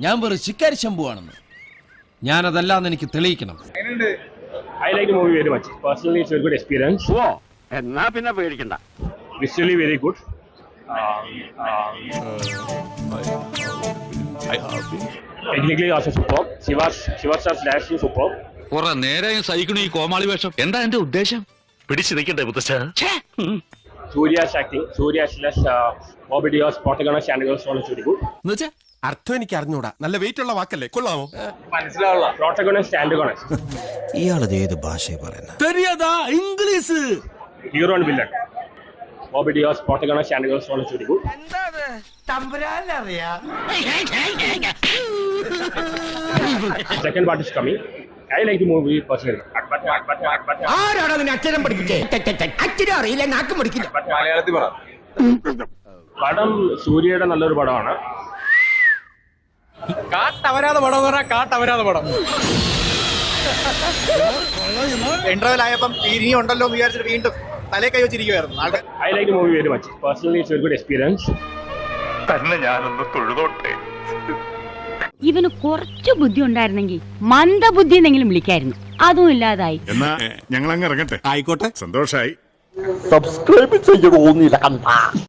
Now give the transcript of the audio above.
ഞാൻ വെറും ശിക്കാരി ശംഭുവാണെന്ന്. ഞാനതല്ലാന്ന് എനിക്ക് തെളിയിക്കണം. എന്നാ പിന്നെ പേടിക്കണ്ട. വിശ്വലി വെരി ഗുഡ് ും കോമാളി വേഷം. എന്താ എന്റെ ഉദ്ദേശം? പിടിച്ചു നിൽക്കണ്ടേ സൂര്യ സൂര്യ അർത്ഥം എനിക്ക് അറിഞ്ഞൂടാ. നല്ല വെയിറ്റ് ഉള്ള വാക്കല്ലേ? കൊള്ളാമോ? ഇയാളത് ഏത് ഭാഷയെ പറയുന്നത് പടം സൂര്യയുടെ നല്ലൊരു പടമാണ്. കാട്ടവരാതെ പടം എന്ന് പറഞ്ഞാൽ കാട്ടവരാതെ പടം. ഇന്റർവെൽ ആയപ്പം ഇനി ഉണ്ടല്ലോ എന്ന് വിചാരിച്ചിട്ട് വീണ്ടും തലേ കൈ വെച്ചിരിക്കുവായിരുന്നു. I like movie very much personally it's very good experience തന്നെ ഞാനൊന്ന് തൊഴുതോട്ടെ. ഇവന് കുറച്ച് ബുദ്ധി ഉണ്ടായിരുന്നെങ്കിൽ മന്ദബുദ്ധി എന്നെങ്കിലും വിളിക്കായിരുന്നു. അതും ഇല്ലാതായി. എന്നാ ഞങ്ങൾ അങ്ങ് ഇറങ്ങട്ടെ. ആയിക്കോട്ടെ. സന്തോഷായി. സബ്സ്ക്രൈബ് ചെയ്യണോന്നില്ല കണ്ട.